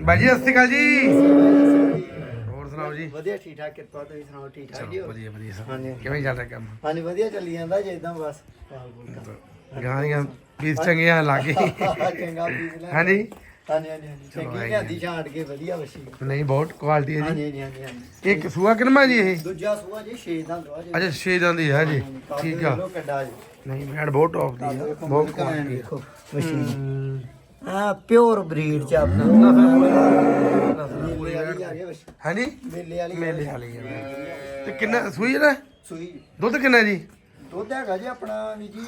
ਬਾਈ ਜੀ ਸਤਿ ਸ਼੍ਰੀ ਅਕਾਲ ਜੀ। ਹੋਰ ਸੁਣਾਓ ਜੀ? ਵਧੀਆ ਠੀਕ ਠਾਕ ਕਿਰਪਾ ਤੁਸੀਂ ਸੁਣਾਓ ਠੀਕ ਠਾਕ ਜੀ? ਵਧੀਆ ਵਧੀਆ। ਹਾਂਜੀ। ਕਿਵੇਂ ਚੱਲ ਰਿਹਾ ਕੰਮ? ਹਾਂਜੀ ਵਧੀਆ ਚੱਲੀ ਜਾਂਦਾ ਜੇ ਇਦਾਂ ਬਸ ਪਾਲ ਬੋਲ ਗਾਂ ਦੀਆਂ ਪੀਸ ਚੰਗੀਆਂ ਲੱਗੇ ਚੰਗਾ ਪੀਸ ਲੈ ਹਾਂਜੀ? ਹਾਂਜੀ ਹਾਂਜੀ ਚੰਗੀ ਲਿਆਂਦੀ ਛਾਂਟ ਕੇ ਵਧੀਆ ਵਸੀ ਨਹੀਂ ਬਹੁਤ ਕੁਆਲਿਟੀ ਹੈ ਜੀ। ਹਾਂਜੀ ਇੱਕ ਸੂਆ ਕਿੰਨਾ ਜੀ ਇਹ? ਦੂਜਾ ਸੂਆ ਜੀ 6 ਦਾ ਦਵਾ ਜੀ। ਅੱਛਾ 6 ਦੰਦ ਦੀ ਹੈ ਜੀ। ਠੀਕ ਆ। ਨਹੀਂ ਮੈਡ ਬਹੁਤ ਟੌਪ ਦੀ ਹੈ ਬਹੁਤ ਕੁਆਲਿਟੀ ਦੇਖੋ ਮਸ਼ੀਨ ਆ ਪਿਓਰ ਬਰੀਡ ਚ ਆਪਣਾ। ਹਾਂਜੀ ਮੇਲੇ ਵਾਲੀ ਮੇਲੇ ਵਾਲੀ ਹੈ ਤੇ ਕਿੰਨਾ ਸੂਈ ਹੈ ਨਾ ਸੂਈ। ਦੁੱਧ ਕਿੰਨਾ ਜੀ? ਦੁੱਧ ਹੈਗਾ ਜੀ ਆਪਣਾ ਵੀ ਜੀ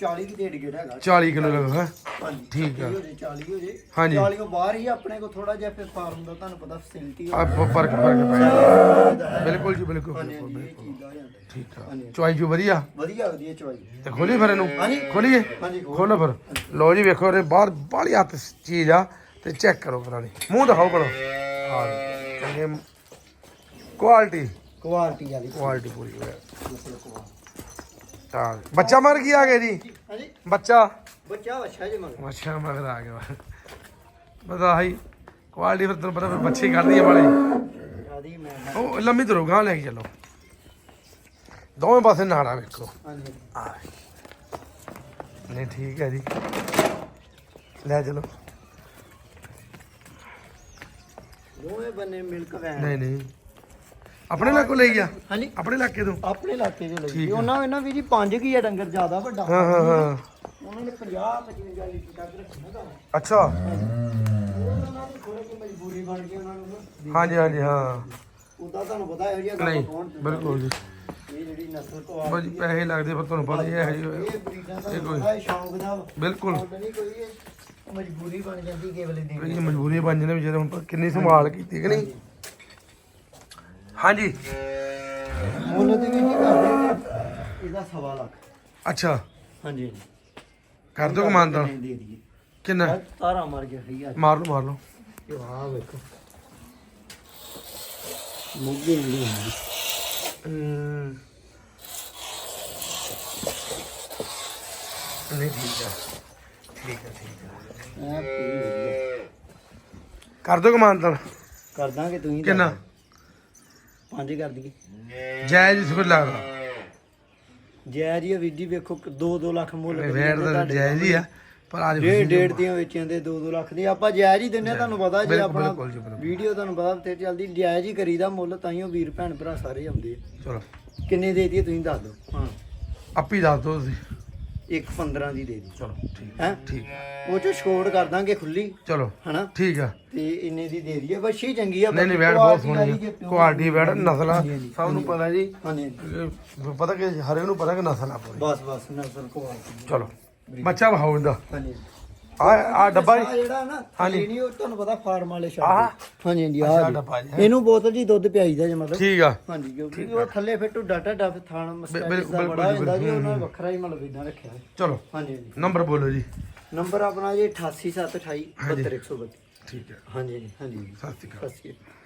40 ਦੀ ਢੇਡ ਗੇੜ ਹੈਗਾ। 40 ਕਿਲੋ ਲਗਾ ਹਾਂਜੀ ਠੀਕ ਆ। 30 ਹੋ ਜੇ 40 ਹੋ ਜੇ। ਹਾਂਜੀ। 40 ਤੋਂ ਬਾਹਰ ਹੀ ਆਪਣੇ ਕੋ ਥੋੜਾ ਜਿਹਾ ਫਿਰ ਫਾਰਮ ਦਾ ਤੁਹਾਨੂੰ ਪਤਾ ਫੈਸਿਲਿਟੀ ਆ। ਫ਼ਰਕ ਫ਼ਰਕ ਪੈ ਬਿਲਕੁਲ ਜੀ ਬਿਲਕੁਲ। ਹਾਂਜੀ ਇਹ ਚੀਜ਼ ਹੋ ਜਾਂਦਾ ਠੀਕ ਆ। ਚੁਆਈ ਜੂ ਵਧੀਆ? ਵਧੀਆ ਵਧੀਆ ਚੋਈ ਤੇ ਖੋਲੀ ਫਿਰ ਇਹਨੂੰ? ਹਾਂਜੀ। ਖੋਲੀਏ? ਹਾਂਜੀ ਖੋਲ। ਖੋਲੋ ਫਿਰ। ਲਓ ਜੀ ਵੇਖੋ ਇਹਦੇ ਬਾਹਰ ਬਾਹਲੀ ਹੱਥ ਚੀਜ਼ ਆ ਤੇ ਚੈੱਕ ਕਰੋ ਪੁਰਾਣੀ ਮੂੰਹ ਦਿਖਾਓ ਕਰੋ। ਹਾਂ ਚੰਗੇ ਕੁਆਲਿਟੀ ਕੁਆਲਿਟੀ ਵਾਲੀ ਕੁਆਲਿਟੀ ਪੂਰੀ ਹੈ ਤਾਂ ਬੱਚਾ ਮਰ ਕੀ ਆ ਗਿਆ ਜੀ? ਹਾਂਜੀ। ਬੱਚਾ? ਬੱਚਾ ਅੱਛਾ ਜੀ ਮਗਰ। ਬੱਚਾ ਮਗਰ ਆ ਗਿਆ। ਪਤਾ ਹੀ ਕੁਆਲਿਟੀ ਫਿਰ ਤੁਹਾਨੂੰ ਪਤਾ ਫਿਰ ਬੱਚੇ ਹੀ ਕੱਢਦੀ ਹੈ ਵਾਲੇ ਆਦੀ ਮੈਂ ਉਹ ਲੰਮੀ ਤਰੋ ਗਾਂ ਲੈ ਕੇ ਚੱਲੋ। ਦੋਵੇਂ ਪਾਸੇ ਨਾੜਾ ਵੇਖੋ। ਹਾਂਜੀ। ਆ ਨਹੀਂ ਠੀਕ ਹੈ ਜੀ। ਲੈ ਚਲੋ। ਦੋਵੇਂ ਬੰਨੇ ਮਿਲਕ ਵੈਨ। ਨਹੀਂ ਨਹੀਂ। ਆਪਣੇ ਇਲਾਕੋਂ ਲਈ ਗਿਆ ਹਾਂਜੀ। ਆਪਣੇ ਇਲਾਕੇ ਤੋਂ? ਆਪਣੇ ਇਲਾਕੇ ਚੋਂ ਲਈ। ਉਹਨਾਂ ਇਹਨਾਂ ਵੀ ਜੀ ਪੰਜ ਕੀ ਆ ਡੰਗਰ ਜ਼ਿਆਦਾ ਵੱਡਾ। ਹਾਂ ਹਾਂ ਹਾਂ। ਉਹਨਾਂ ਨੇ 50 55 ਲੀਟਰ ਤੱਕ ਰੱਖਣਾ ਦਾ ਅੱਛਾ। ਉਹਨਾਂ ਦੀ ਥੋੜੀ ਜਿਹੀ ਮਜਬੂਰੀ ਬਣ ਗਈ ਉਹਨਾਂ ਨੂੰ ਹਾਂਜੀ ਹਾਂਜੀ ਹਾਂ। ਉਦਾਂ ਤੁਹਾਨੂੰ ਪਤਾ ਹੈ ਜੀ ਨਹੀਂ ਕੌਣ ਬਿਲਕੁਲ ਜੀ। ਇਹ ਜਿਹੜੀ ਨਸਲ ਤੋਂ ਆ ਬਸ ਜੀ ਪੈਸੇ ਲੱਗਦੇ ਪਰ ਤੁਹਾਨੂੰ ਪਤਾ ਹੀ ਹੈ ਇਹ ਦਾ ਇਹ ਕੋਈ- ਸ਼ੌਂਕ ਦਾ ਵਾ। ਬਿਲਕੁਲ। ਇਹ। ਮਜਬੂਰੀ ਬਣ ਜਾਂਦੀ ਕੇਵਲ ਦੀ ਇਹ ਮਜਬੂਰੀ ਬਣ ਜਾਂਦੇ ਹੁਣ ਪਰ ਕਿੰਨੀ ਸੰਭਾਲ ਕੀਤੀ ਕਿ ਨਹੀਂ? ਹਾਂਜੀ। ਮੁੱਲ ਵੀ ਕੀ ਕਰਦੇ ਇਹਦਾ ਸਵਾ ਲੱਖ। ਅੱਛਾ। ਹਾਂਜੀ। ਕਰ ਦੋ ਕਮਾਨਦਾਨ ਦੇ। ਦਈਏ। ਕਿੰਨਾ? ਤਾਰਾ ਮਾਰ ਗਿਆ ਸਹੀ ਆ ਮਾਰ ਲਓ ਮਾਰ ਲਓ। ਵਾਹ ਵੇਖੋ। ਮੁੱਗੇ ਨਹੀਂ ਹੁੰਦੀ। ਨਹੀਂ ਠੀਕ ਆ। ਠੀਕ ਆ ਠੀਕ ਆ। ਕਰ ਦੋ। ਕਮਾਨਦਾਨ ਕਰ ਦਾਂਗੇ ਤੁਸੀਂ। ਕਿੰਨਾ? ਪੰਜ ਕਰ ਦਈਏ। ਜਾਇਜ਼ ਸੁਖ ਲੱਗਦਾ ਜੈ ਜੀ ਵੀਰ ਜੀ ਵੇਖੋ 2-2 ਲੱਖ ਮੁੱਲ ਜਾਂਦੇ ਦਾ ਜਾਇਜ਼ ਹੀ ਆ ਪਰ ਅੱਜ ਡੇਢ ਡੇਢ ਦੀਆਂ ਵੇਚੀਆਂ ਦੇ 2-2 ਲੱਖ ਦੀ ਆਪਾਂ ਜਾਇਜ਼ ਹੀ ਦਿੰਨੇ ਤੁਹਾਨੂੰ ਪਤਾ ਜੇ ਆਪਣਾ ਜੀ। ਵੀਡੀਓ ਤੁਹਾਨੂੰ ਪਤਾ ਤੇ ਚੱਲਦੀ ਜਾਇਜ਼ ਹੀ ਕਰੀਦਾ ਮੁੱਲ ਤਾਂ ਹੀ ਉਹ ਵੀਰ ਭੈਣ ਭਰਾ ਸਾਰੇ ਆਉਂਦੇ ਆ। ਚਲੋ। ਕਿੰਨੇ ਦੇ ਦਈਏ ਤੁਸੀਂ ਦੱਸ ਦਿਓ। ਹਾਂ ਆਪੀ ਦੱਸ ਦੋ ਤੁਸੀਂ। ਇੱਕ 15 ਦੀ ਦੇ ਦੀ। ਚਲੋ ਠੀਕ ਹੈ? ਠੀਕ। ਉਹ ਚ ਛੋੜ ਕਰ ਦਾਂਗੇ ਖੁੱਲੀ ਚਲੋ ਹਨਾ? ਠੀਕ ਆ। ਤੇ ਇੰਨੇ ਦੀ ਦੇ ਦਈਏ ਬੱਛੀ ਚੰਗੀ ਆ ਨਹੀਂ ਨਹੀਂ ਵੈੜ ਬਹੁਤ ਸੋਹਣੀ ਆ। ਕੁਆਲਿਟੀ ਵੈੜ ਨਸਲ ਆ। ਸਭ ਨੂੰ ਪਤਾ ਜੀ। ਹਾਂਜੀ ਪਤਾ ਕਿ ਹਰੇ ਨੂੰ ਪਤਾ ਕਿ ਨਸਲ ਆ ਬਸ ਬਸ ਨਸਲ ਕੁਆਲਿਟੀ ਚਲੋ ਬੱਚਾ ਵਹਾਓ ਇਹਦਾ। ਹਾਂਜੀ। ਆ ਆ ਡੱਬਾ ਆ ਜਿਹੜਾ ਨਾ ਹਾਂਜੀ। ਨਹੀਂ ਉਹ ਤੁਹਾਨੂੰ ਪਤਾ ਫਾਰਮ ਵਾਲੇ ਆਹ? ਸ਼ਾਪ ਹਾਂਜੀ ਹਾਂਜੀ ਅੱਛਾ, ਆ ਡੱਬਾ ਜੀ, ਹੈਂ। ਇਹਨੂੰ ਬੋਤਲ ਜੀ ਦੁੱਧ ਪਿਆਈਦਾ ਜੇ ਮਤਲਬ। ਠੀਕ ਆ। ਹਾਂਜੀ ਕਿਉਂਕਿ ਉਹ ਥੱਲੇ ਫਿਰ ਟੂ ਡਾਟਾ ਡਾਫ ਥਾਣ ਮਸਟੈਟਿਸ ਬਿਲਕੁਲ, ਦਾ ਬੜਾ ਬਿਲਕੁਲ, ਹੁੰਦਾ ਜੀ ਉਹਨਾਂ ਨੇ ਵੱਖਰਾ ਹੀ ਮਤਲਬ ਇਦਾਂ ਰੱਖਿਆ ਹੈ ਚਲੋ ਹਾਂਜੀ ਹਾਂਜੀ। ਨੰਬਰ ਬੋਲੋ ਜੀ। ਨੰਬਰ ਆਪਣਾ ਜੀ 88728 72132 ਠੀਕ ਹੈ ਹਾਂਜੀ ਹਾਂਜੀ ਹਾਂਜੀ। ਸਤਿ ਸ਼੍ਰੀ ਅਕਾਲ। ਸਤਿ ਸ਼੍ਰੀ ਅਕਾਲ।